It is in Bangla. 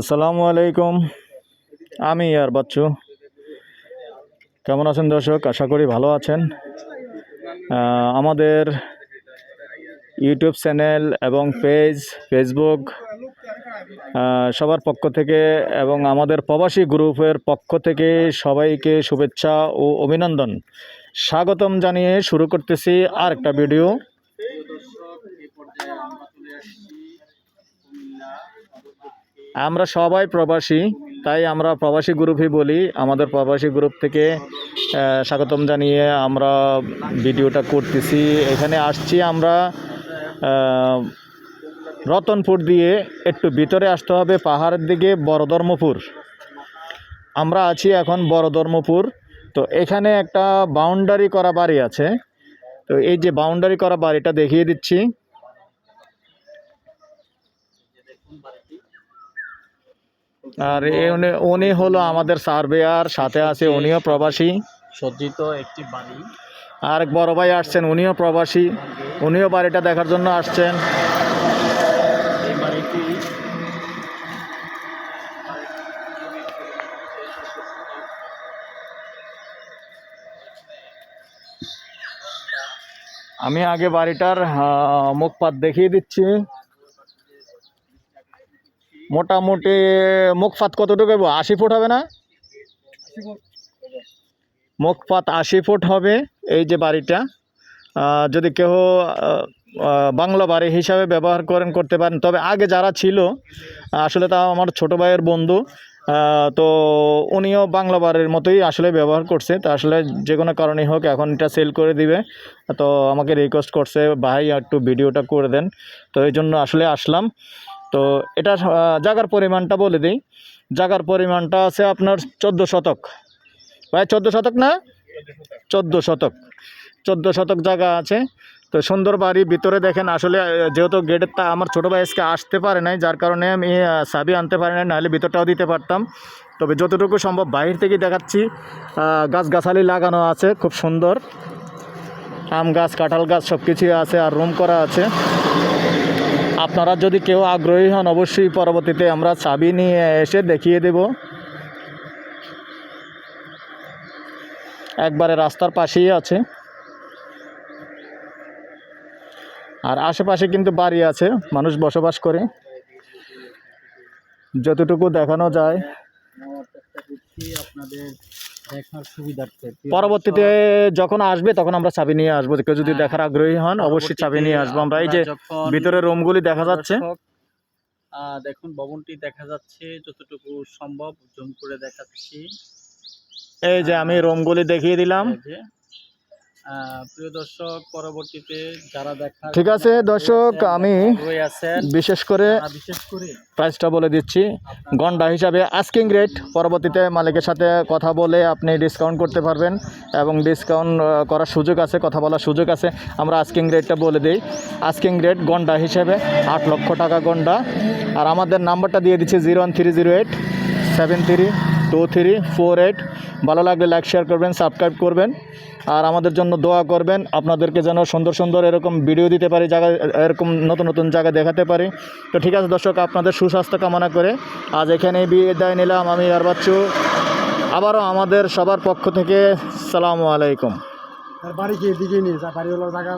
আসসালামু আলাইকুম। আমি আর বাচ্চু। কেমন আছেন দর্শক? আশা করি ভালো আছেন। আমাদের ইউটিউব চ্যানেল এবং পেজ, ফেসবুক সবার পক্ষ থেকে এবং আমাদের প্রবাসী গ্রুপের পক্ষ থেকে সবাইকে শুভেচ্ছা ও অভিনন্দন। স্বাগতম জানিয়ে শুরু করতেছি আর একটা ভিডিও। আমরা সবাই প্রবাসী, তাই আমরা প্রবাসী গ্রুপই বলি। আমাদের প্রবাসী গ্রুপ থেকে স্বাগতম জানিয়ে আমরা ভিডিওটা করতেছি। এখানে আসছি আমরা রতনপুর দিয়ে একটু ভিতরে আসতে হবে, পাহাড়ের দিকে, বড়ধর্মপুর। আমরা আছি এখন বড়ধর্মপুর। তো এখানে একটা বাউন্ডারি করা বাড়ি আছে। তো এই যে বাউন্ডারি করা বাড়িটা দেখিয়ে দিচ্ছি। আর এ উনি- উনি হলো আমাদের সার্ভেয়ার সাথে আছে উনিও প্রবাসী। সজ্জিত একটি বাড়ি। আর এক বড় ভাই আসছেন উনিও প্রবাসী। উনিও বাড়িটা দেখার জন্য আসছেন। আমি আগে বাড়িটার মুখপাত দেখিয়ে দিচ্ছি। মোটামুটি মুখপাত কতটুকু? আশি ফুট হবে না? মুখপাত আশি ফুট হবে এই যে বাড়িটা। যদি আহ, বাংলা বাড়ি হিসাবে ব্যবহার করেন করতে পারেন। তবে আগে যারা ছিল আসলে তা আমার ছোট ভাইয়ের বন্ধু তো উনিও বাংলা বাড়ির মতোই আসলে ব্যবহার করছে। তা আসলে যে কোনো কারণেই হোক এখন এটা সেল করে দিবে। তো আমাকে রিকোয়েস্ট করছে ভাই একটু ভিডিওটা করে দেন। তো এই জন্য আসলে আসলাম। তো এটা জাগার পরিমাণটা বলে দিই। জাগার পরিমাণটা আছে আপনার চোদ্দ শতক। ভাই, চোদ্দ শতক না? চোদ্দ শতক। চোদ্দ শতক জায়গা আছে। তো সুন্দর বাড়ি ভিতরে দেখেন, আসলে যেহেতু গেটের তা আমার ছোটো ভাই আসতে পারে নাই, যার কারণে আমি চাবি আনতে পারি নাই, নাহলে ভিতরটাও দিতে পারতাম। তবে যতটুকু সম্ভব বাহির থেকে দেখাচ্ছি গাছগাছালি লাগানো আছে, খুব সুন্দর। আম গাছ, কাঁঠাল গাছ সব কিছুই আছে আর রুম করা আছে। আপনারা যদি কেউ আগ্রহী হন, অবশ্যই পরবর্তীতে আমরা চাবি নিয়ে এসে দেখিয়ে দেব। একবারে রাস্তার পাশেই আছে। আর আশেপাশে কিন্তু বাড়ি আছে, মানুষ বসবাস করে। যতটুকু দেখানো যায়। আপনাদের দেখার সুবিধার্থে পরবর্তীতে যখন আসবে তখন আমরা চাবি নিয়ে আসব। কেউ যদি দেখার আগ্রহী হন অবশ্যই চাবি নিয়ে আসব। আমরা এই যে ভিতরে রুমগুলি দেখা যাচ্ছে। আহ, দেখুন ভবনটি দেখা যাচ্ছে যতটুকু সম্ভব জুম করে দেখাচ্ছি। এই যে আমি রুমগুলি দেখিয়ে দিলাম। প্রিয় দর্শক পরবর্তীতে যারা দেখা ঠিক আছে, দর্শক, আমি- বিশেষ করে বিশেষ করে প্রাইসটা বলে দিচ্ছি। গন্ডা হিসাবে আস্কিং রেট পরবর্তীতে মালিকের সাথে কথা বলে আপনি ডিসকাউন্ট করতে পারবেন এবং ডিসকাউন্ট করার সুযোগ আছে কথা বলার সুযোগ আছে। আমরা আস্কিং রেটটা বলে দিই। আস্কিং রেট গন্ডা হিসেবে আট লক্ষ টাকা গন্ডা। আর আমাদের নাম্বারটা দিয়ে দিচ্ছি zero one three zero eight seven three two three four eight ভালো লাগলে লাইক শেয়ার করবেন সাবস্ক্রাইব করবেন। আর আমাদের জন্য দোয়া করবেন, আপনাদেরকে যেন সুন্দর সুন্দর এরকম ভিডিও দিতে পারি, জায়গা, এরকম নতুন নতুন জায়গা দেখাতে পারি। তো ঠিক আছে দর্শক, আপনাদের সুস্বাস্থ্য কামনা করে আজ এখানেই বিয়ে দায় নিলাম আমি আর বাচ্চু আবারও আমাদের সবার পক্ষ থেকে সালামু আলাইকুম। বাড়ি কি নিয়ে বাড়ি হলো জায়গা